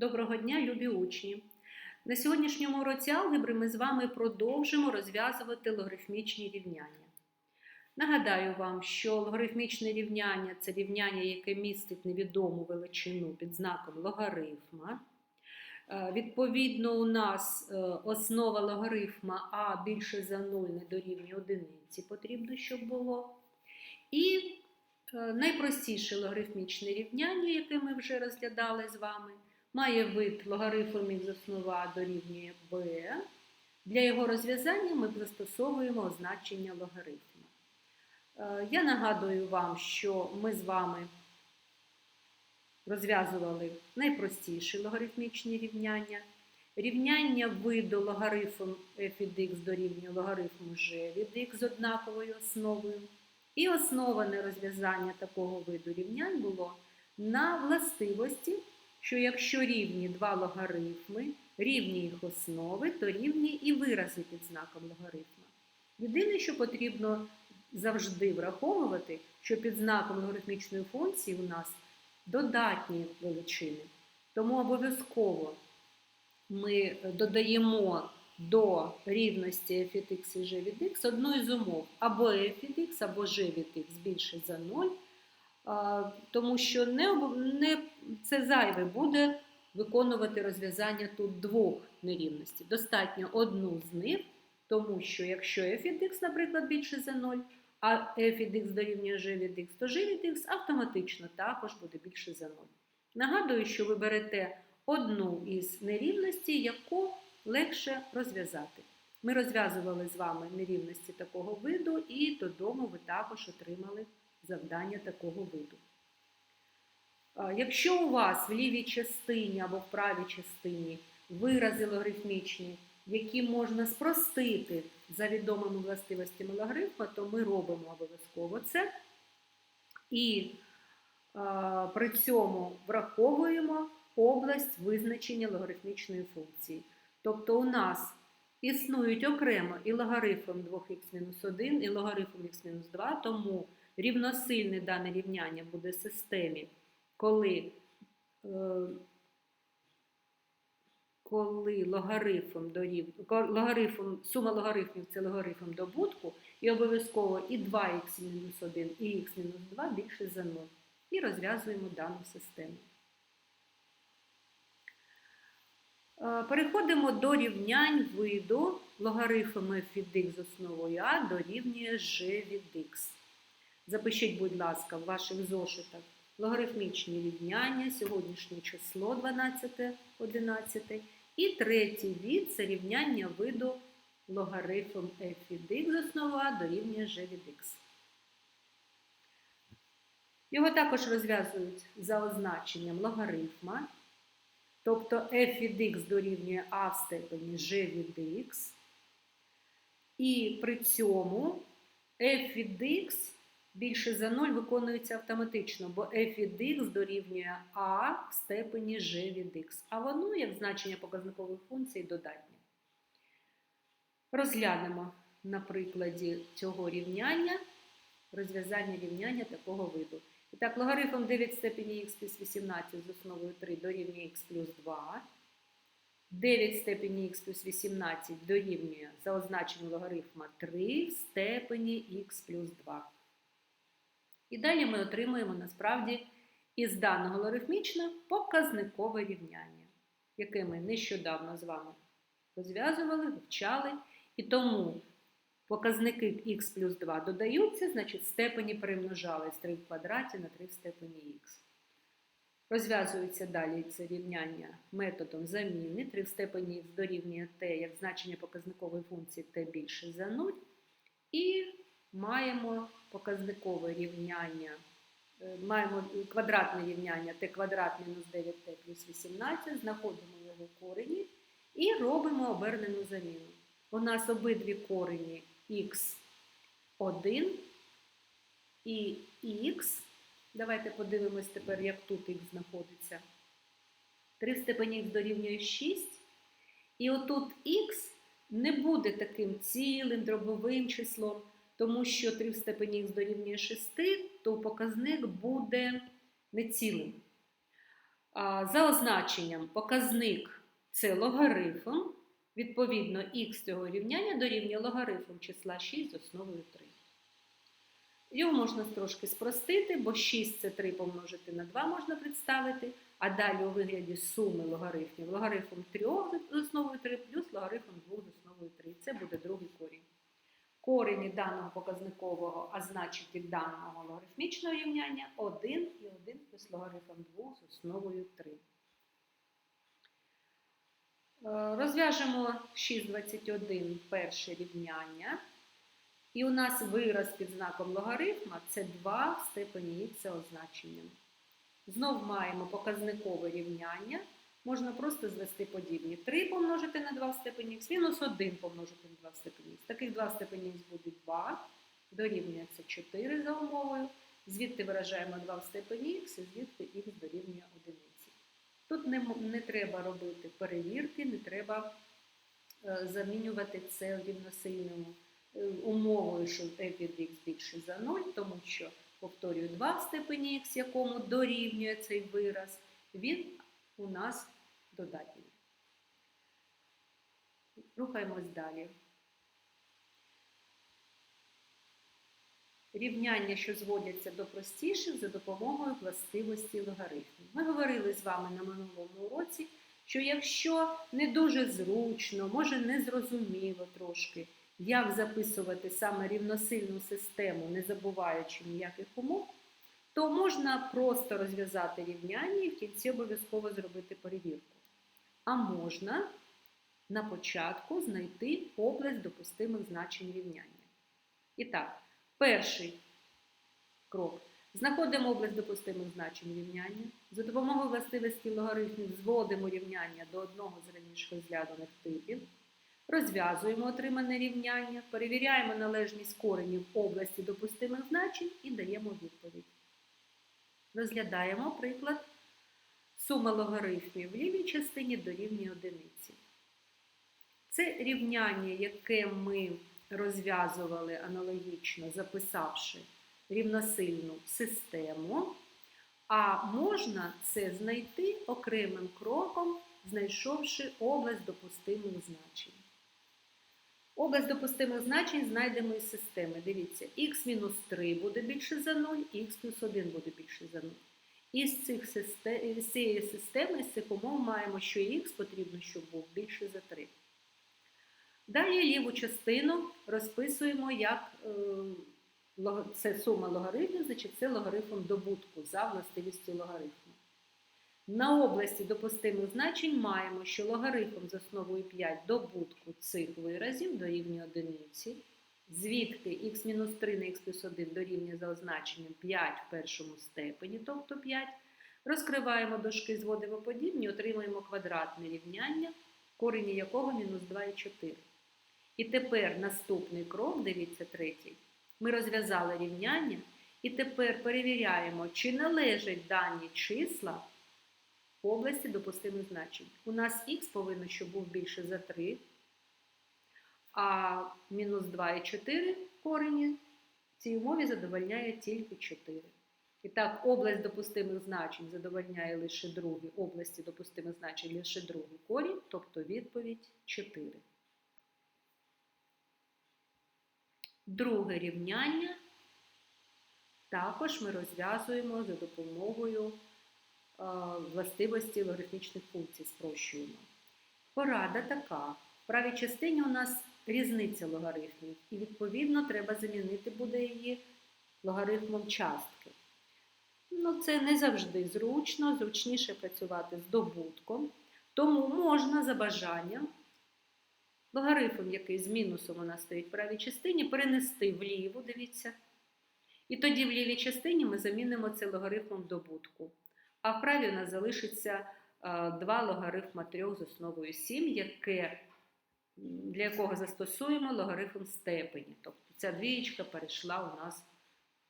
Доброго дня, любі учні! На сьогоднішньому уроці алгебри ми з вами продовжимо розв'язувати логарифмічні рівняння. Нагадаю вам, що логарифмічне рівняння це рівняння, яке містить невідому величину під знаком логарифма. Е, Відповідно, у нас е, основа логарифма А більше за 0 не дорівнює одиниці, потрібно, щоб було. І е, найпростіше логарифмічне рівняння, яке ми вже розглядали з вами, має вид логарифм х основа дорівнює b. Для його розв'язання ми застосовуємо означення логарифма. Е, Я нагадую вам, що ми з вами розв'язували найпростіші логарифмічні рівняння. Рівняння виду логарифм f від x дорівнює логарифму g від x з однаковою основою. І основане розв'язання такого виду рівнянь було на властивості, що якщо рівні два логарифми, рівні їх основи, то рівні і вирази під знаком логарифма. Єдине, що потрібно завжди враховувати, що під знаком логарифмічної функції у нас додатні величини. Тому обов'язково ми додаємо до рівності f від x і g від x одну із умов або f від x, або g від x більше за 0, тому що не, не, це зайве буде виконувати розв'язання тут двох нерівностей. Достатньо одну з них, тому що якщо f від x, наприклад, більше за 0, а f від x дорівнює g від x, то g від x автоматично також буде більше за 0. Нагадую, що ви берете одну із нерівностей, яку легше розв'язати. Ми розв'язували з вами нерівності такого виду, і додому ви також отримали завдання такого виду. Якщо у вас в лівій частині або в правій частині вирази логарифмічні, які можна спростити за відомими властивостями логарифма, то ми робимо обов'язково це. І а, при цьому враховуємо область визначення логарифмічної функції. Тобто у нас існують окремо і логарифм 2х-1, і логарифм х-2, тому рівносильне дане рівняння буде системі, коли е, коли логарифм дорів, логарифм, сума логарифмів це логарифм добутку, і обов'язково і 2х-1, і х-2 більше за 0. І розв'язуємо дану систему. Переходимо до рівнянь виду логарифм від x з основою а дорівнює g від x. Запишіть, будь ласка, в ваших зошитах логарифмічні рівняння, сьогоднішнє число 12, 11. І третій від це рівняння виду логарифм f від x з основою а дорівнює g від x. Його також розв'язують за означенням логарифма. Тобто f від x дорівнює а в степені g від x. І при цьому f від x більше за 0 виконується автоматично, бо f від x дорівнює а в степені g від x. А воно, як значення показникової функції, додатнє. Розглянемо на прикладі цього рівняння розв'язання рівняння такого виду. І так, логарифм 9 степені х плюс 18 з основою 3 дорівнює х плюс 2. 9 степені х плюс 18 дорівнює за означенням логарифма 3 в степені х плюс 2. І далі ми отримуємо насправді із даного логарифмічно показникове рівняння, яке ми нещодавно з вами розв'язували, вивчали. І тому Показники х плюс 2 додаються, значить степені перемножали з 3 в квадраті на 3 в степені х. Розв'язується далі це рівняння методом заміни. 3 в степені дорівнює t як значення показникової функції t більше за 0. І маємо показникове рівняння, маємо квадратне рівняння t квадрат мінус 9t плюс 18, знаходимо його корені і робимо обернену заміну. У нас обидві корені х1 і х. Давайте подивимось тепер, як тут х знаходиться. 3 в степені х дорівнює 6. І отут х не буде таким цілим дробовим числом, тому що 3 в степені х дорівнює 6, то показник буде нецілим. За означенням показник це логарифм. Відповідно, х цього рівняння дорівнює логарифм числа 6 з основою 3. Його можна трошки спростити, бо 6 це 3 помножити на 2 можна представити, а далі у вигляді суми логарифмів логарифм 3 з основою 3 плюс логарифм 2 з основою 3. Це буде другий корінь. Корені даного показникового, а значить і даного логарифмічного рівняння 1 і 1 плюс логарифм 2 з основою 3. Е, Розв'яжемо 6,21 перше рівняння. І у нас вираз під знаком логарифма це 2 в степені х означенням. Знов маємо показникове рівняння. Можна просто звести подібні. 3 помножити на 2 в степені х, мінус 1 помножити на 2 в степені х. Таких 2 в степені х буде 2, дорівнюється 4 за умовою. Звідти виражаємо 2 в степені х, і звідти х дорівнює 1. Тут не, не треба робити перевірки, не треба е, замінювати це рівносильною е, умовою, що f від x більше за 0, тому що, повторюю, 2 в степені х, якому дорівнює цей вираз, він у нас додатній. Рухаємось далі. Рівняння, що зводяться до простіших за допомогою властивості логарифмів. Ми говорили з вами на минулому уроці, що якщо не дуже зручно, може незрозуміло трошки, як записувати саме рівносильну систему, не забуваючи ніяких умов, то можна просто розв'язати рівняння і в кінці обов'язково зробити перевірку. А можна на початку знайти область допустимих значень рівняння. І так, перший крок. Знаходимо область допустимих значень рівняння. За допомогою властивості логарифмів зводимо рівняння до одного з раніше розгляданих типів. Розв'язуємо отримане рівняння, перевіряємо належність коренів області допустимих значень і даємо відповідь. Розглядаємо приклад. Сума логарифмів в лівій частині дорівнює одиниці. Це рівняння, яке ми розв'язували аналогічно, записавши рівносильну систему, а можна це знайти окремим кроком, знайшовши область допустимих значень. Область допустимих значень знайдемо із системи. Дивіться, х-3 буде більше за 0, і х плюс 1 буде більше за 0. Із, цих систем, із цієї системи, з цих умов маємо, що х потрібно, щоб був більше за 3. Далі ліву частину розписуємо як е, це сума логарифмів, значить це логарифм добутку за властивістю логарифму. На області допустимих значень маємо, що логарифм з основою 5 добутку цих виразів дорівнює одиниці, звідки х-3 на х плюс 1 дорівнює за означенням 5 в першому степені, тобто 5. Розкриваємо дужки, зводимо подібні, отримуємо квадратне рівняння, корені якого мінус 2 і 4. І тепер наступний крок, дивіться третій. Ми розв'язали рівняння, і тепер перевіряємо, чи належать дані числа області допустимих значень. У нас х повинно, щоб був більше за 3, а мінус 2 і 4 корені в цій умові задовольняє тільки 4. І так, область допустимих значень задовольняє лише другий, області допустимих значень лише другий корінь, тобто відповідь 4. Друге рівняння також ми розв'язуємо за допомогою властивості логарифмічних функцій, спрощуємо. Порада така. В правій частині у нас різниця логарифмів, і, відповідно, треба замінити буде її логарифмом частки. Ну, це не завжди зручно, зручніше працювати з добутком, тому можна за бажанням логарифм, який з мінусом у нас стоїть в правій частині, перенести вліву, дивіться. І тоді в лівій частині ми замінимо це логарифмом добутку. А в правій у нас залишиться е, два логарифма 3 з основою 7, яке, для якого застосуємо логарифм степені. Тобто ця двієчка перейшла у нас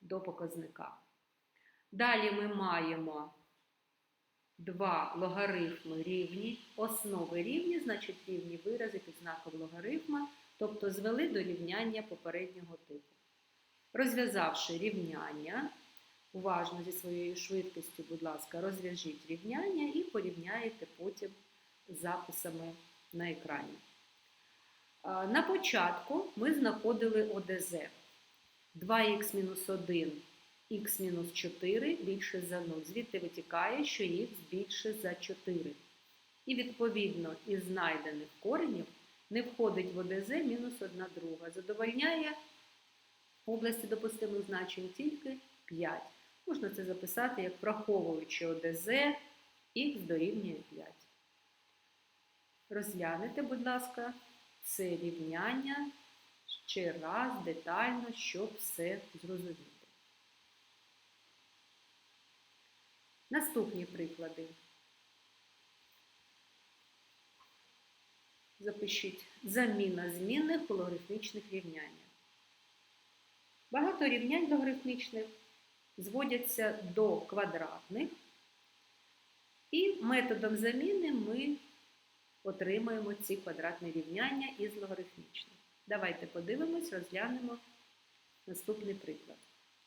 до показника. Далі ми маємо два логарифми рівні, основи рівні, значить рівні вирази під знаком логарифма, тобто звели до рівняння попереднього типу. Розв'язавши рівняння, уважно зі своєю швидкістю, будь ласка, розв'яжіть рівняння і порівняєте потім записами на екрані. На початку ми знаходили ОДЗ 2х-1, х-4 більше за 0. Звідти витікає, що х більше за 4. І відповідно із знайдених коренів не входить в ОДЗ мінус 1 друга. Задовольняє області допустимих значень тільки 5. Можна це записати як враховуючи ОДЗ, х дорівнює 5. Розглянете, будь ласка, це рівняння ще раз детально, щоб все зрозуміти. Наступні приклади. Запишіть заміна змінних у логарифмічних рівняннях. Багато рівнянь логарифмічних зводяться до квадратних, і методом заміни ми отримаємо ці квадратні рівняння із логарифмічних. Давайте подивимось, розглянемо наступний приклад.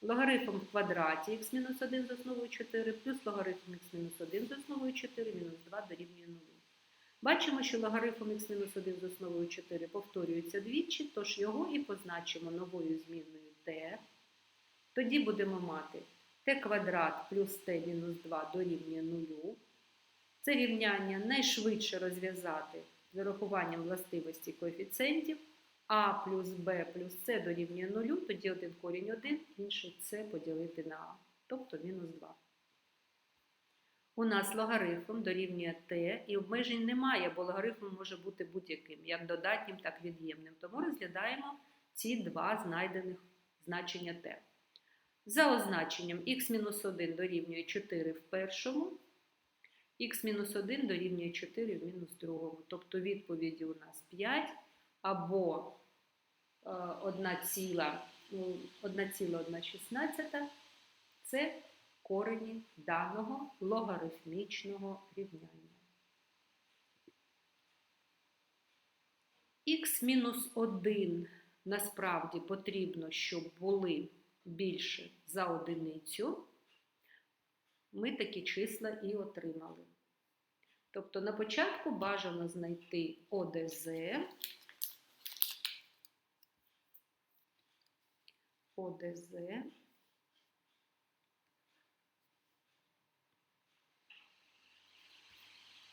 Логарифм в квадраті х-1 з основою 4 плюс логарифм х-1 з основою 4 мінус 2 дорівнює 0. Бачимо, що логарифм х-1 з основою 4 повторюється двічі, тож його і позначимо новою змінною t. Тоді будемо мати t квадрат плюс t мінус 2 дорівнює 0. Це рівняння найшвидше розв'язати з урахуванням властивості коефіцієнтів а плюс b плюс c дорівнює 0, тоді один корінь 1, інший c поділити на а, тобто мінус 2. У нас логарифм дорівнює t, і обмежень немає, бо логарифм може бути будь-яким, як додатнім, так і від'ємним. Тому розглядаємо ці два знайдених значення t. За означенням х-1 дорівнює 4 в першому, х-1 дорівнює 4 в мінус другому. Тобто відповіді у нас 5 або 1,116 це корені даного логарифмічного рівняння. Х-1 насправді потрібно, щоб були більше за одиницю. Ми такі числа і отримали. Тобто на початку бажано знайти ОДЗ. ОДЗ.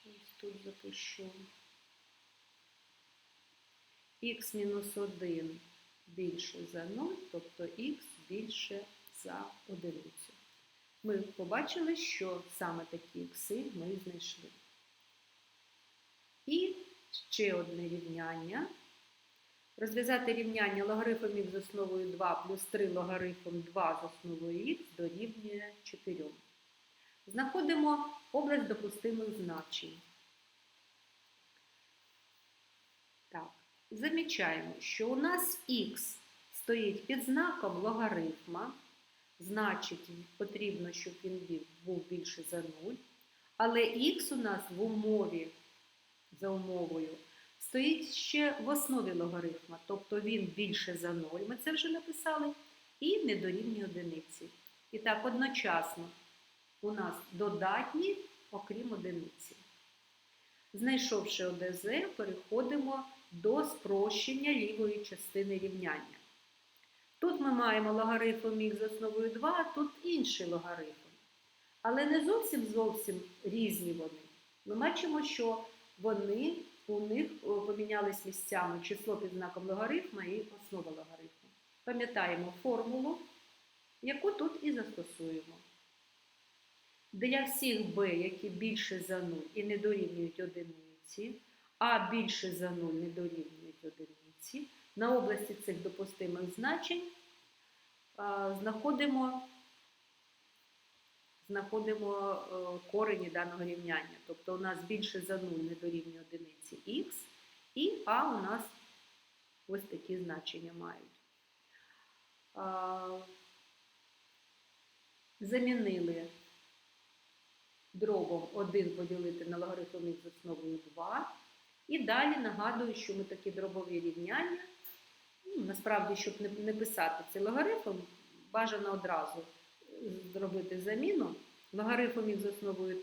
Ось тут запишу. Х-1 більше за 0, тобто х більше за одиницю. Ми побачили, що саме такі ікси ми знайшли. І ще одне рівняння. Розв'язати рівняння логарифм з основою 2 плюс 3 логарифм 2 з основою х дорівнює 4. Знаходимо область допустимих значень. Так, замічаємо, що у нас х стоїть під знаком логарифма, значить, потрібно, щоб він був більше за 0. Але х у нас в умові, за умовою, стоїть ще в основі логарифма, тобто він більше за 0, ми це вже написали, і не дорівнює одиниці. І так, одночасно у нас додатні, окрім одиниці. Знайшовши ОДЗ, переходимо до спрощення лівої частини рівняння. Тут ми маємо логарифм х основою 2, а тут інший логарифм. Але не зовсім зовсім різні вони. Ми бачимо, що вони у них помінялись місцями число під знаком логарифма і основа логарифму. Пам'ятаємо формулу, яку тут і застосуємо. Для всіх b, які більше за 0 і не дорівнюють одиниці, а більше за 0 не дорівнюють одиниці, на області цих допустимих значень знаходимо знаходимо корені даного рівняння. Тобто у нас більше за 0 не дорівнює одиниці х, і а у нас ось такі значення мають. Замінили дробом 1 поділити на логарифм х з основою 2. І далі нагадую, що ми такі дробові рівняння, насправді, щоб не писати цей логарифм, бажано одразу зробити заміну. Логарифм х з основою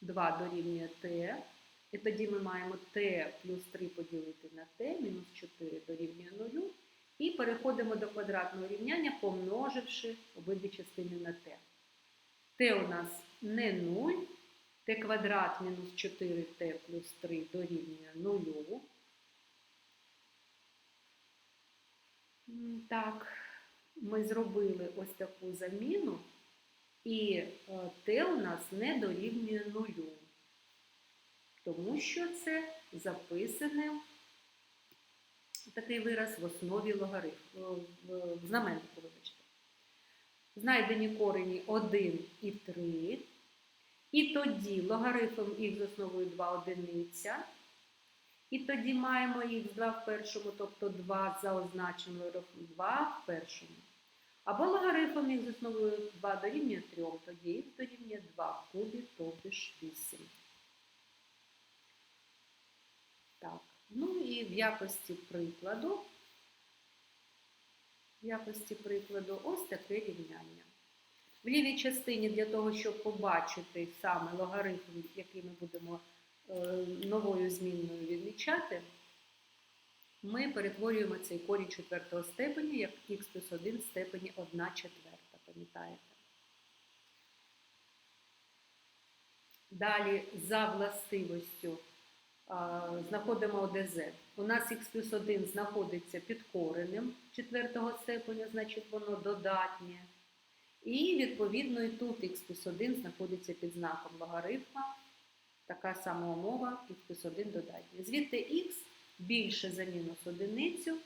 2 дорівнює t. І тоді ми маємо t плюс 3 поділити на t, мінус 4 дорівнює 0. І переходимо до квадратного рівняння, помноживши обидві частини на t. t у нас не 0, t квадрат мінус 4t плюс 3 дорівнює 0. Так, ми зробили ось таку заміну, і е, t у нас не дорівнює 0 тому що це записане такий вираз в основі логарифму, в в знаменнику, вибачте. Знайдені корені 1 і 3. І тоді логарифм х з основою 2 одиниця. І тоді маємо х2 в першому, тобто 2 за логарифмом 2 в першому. Або логарифм х з основою 2 дорівнює 3, тоді х дорівнює 2 в кубі, тобто ж 8. Так, ну і в якості прикладу, в якості прикладу ось таке рівняння. В лівій частині для того, щоб побачити саме логарифм, який ми будемо новою змінною відмічати, ми перетворюємо цей корінь четвертого степеня як х плюс 1 в степені 1 четверта, пам'ятаєте? Далі за властивостю знаходимо ОДЗ. У нас х плюс 1 знаходиться під коренем четвертого степеня, значить воно додатнє. І, відповідно, і тут х плюс 1 знаходиться під знаком логарифма. Така сама умова плюс 1 додатнє. Звідти х більше за мінус одиницю,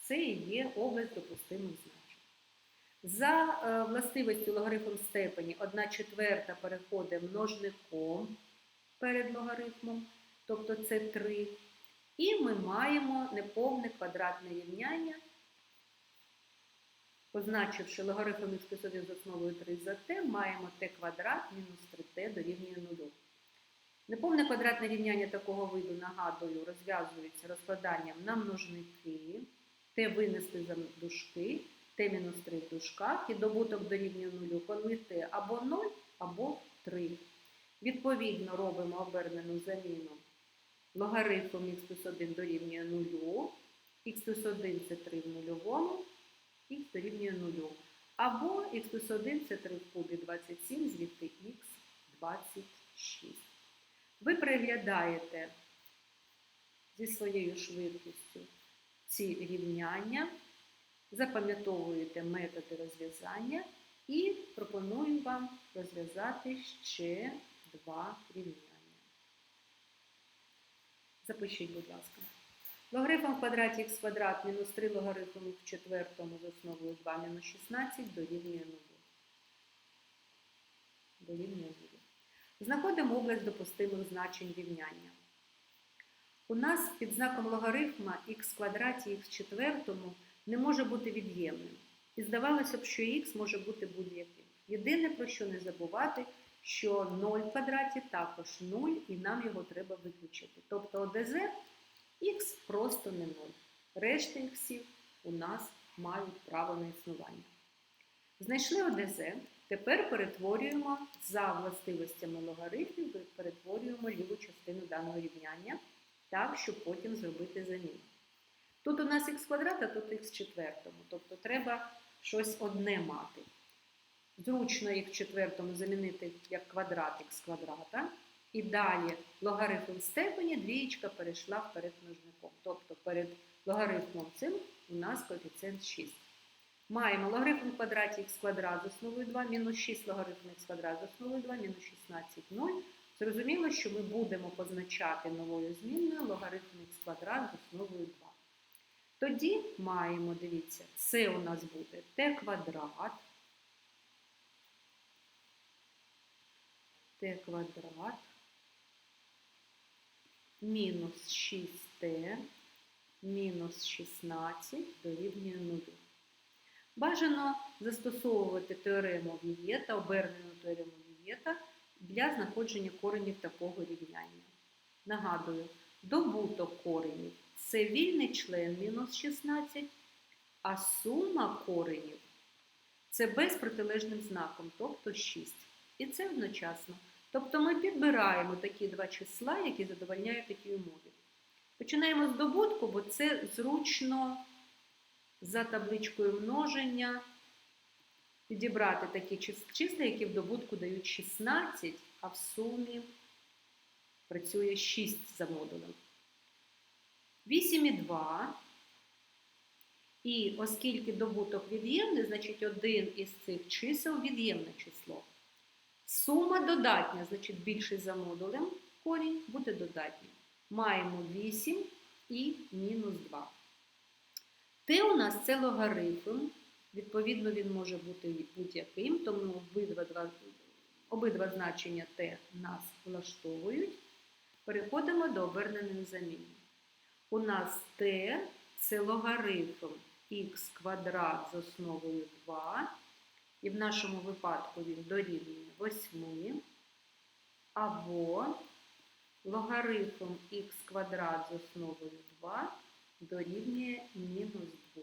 це і є область допустимих значень. За е, властивістю логарифм степені 1 четверта переходить множником перед логарифмом тобто це 3. І ми маємо неповне квадратне рівняння, позначивши логарифм х плюс 1 з основою 3 за t, маємо t квадрат мінус 3t дорівнює 0. Неповне квадратне рівняння такого виду, нагадую, розв'язується розкладанням на множники, t винесли за дужки, t мінус 3 в дужках, і добуток дорівнює 0, коли t або 0, або 3. Відповідно, робимо обернену заміну логарифм х плюс 1 дорівнює 0, х плюс 1 це 3 в нульовому, х дорівнює 0. Або х плюс 1 це 3 в кубі 27, звідти х 26. Ви переглядаєте зі своєю швидкістю ці рівняння, запам'ятовуєте методи розв'язання і пропоную вам розв'язати ще два рівняння. Запишіть, будь ласка. Логарифм в квадраті х квадрат мінус 3 логарифм в четвертому з основою 2 мінус 16 дорівнює 0. Дорівнює 0. Знаходимо область допустимих значень рівняння. У нас під знаком логарифма х квадраті х в четвертому не може бути від'ємним. І здавалося б, що х може бути будь-яким. Єдине, про що не забувати, що 0 в квадраті також 0, і нам його треба виключити. Тобто ОДЗ х просто не 0. Решта іксів у нас мають право на існування. Знайшли ОДЗ, тепер перетворюємо за властивостями логарифмів, перетворюємо ліву частину даного рівняння, так, щоб потім зробити заміну. Тут у нас х квадрат, а тут х четвертому. Тобто треба щось одне мати. Зручно їх четвертому замінити як квадрат х квадрата. І далі логарифм степені двієчка перейшла вперед множником. Тобто перед логарифмом цим у нас коефіцієнт 6. Маємо логарифм в квадраті х квадрат з основою 2, мінус 6 логарифм х квадрат з основою 2, мінус 16, 0. Зрозуміло, що ми будемо позначати новою змінною логарифм х квадрат з основою 2. Тоді маємо, дивіться, це у нас буде t квадрат. t квадрат мінус 6t мінус 16 дорівнює 0. Бажано застосовувати теорему Вієта, обернену теорему Вієта для знаходження коренів такого рівняння. Нагадую, добуток коренів це вільний член мінус 16, а сума коренів Це b з протилежним знаком, тобто 6. І це одночасно. Тобто ми підбираємо такі два числа, які задовольняють такі умови. Починаємо з добутку, бо це зручно за табличкою множення підібрати такі чис- числа, які в добутку дають 16, а в сумі працює 6 за модулем. 8 і 2. І оскільки добуток від'ємний, значить один із цих чисел від'ємне число. Сума додатня, значить більший за модулем корінь буде додатнім. Маємо 8 і мінус 2. Т у нас це логарифм. Відповідно, він може бути будь-яким, тому обидва, два, обидва значення Т нас влаштовують. Переходимо до обернених замін. У нас Т це логарифм х квадрат з основою 2. І в нашому випадку він дорівнює 8. Або логарифм х квадрат з основою 2 дорівнює мінус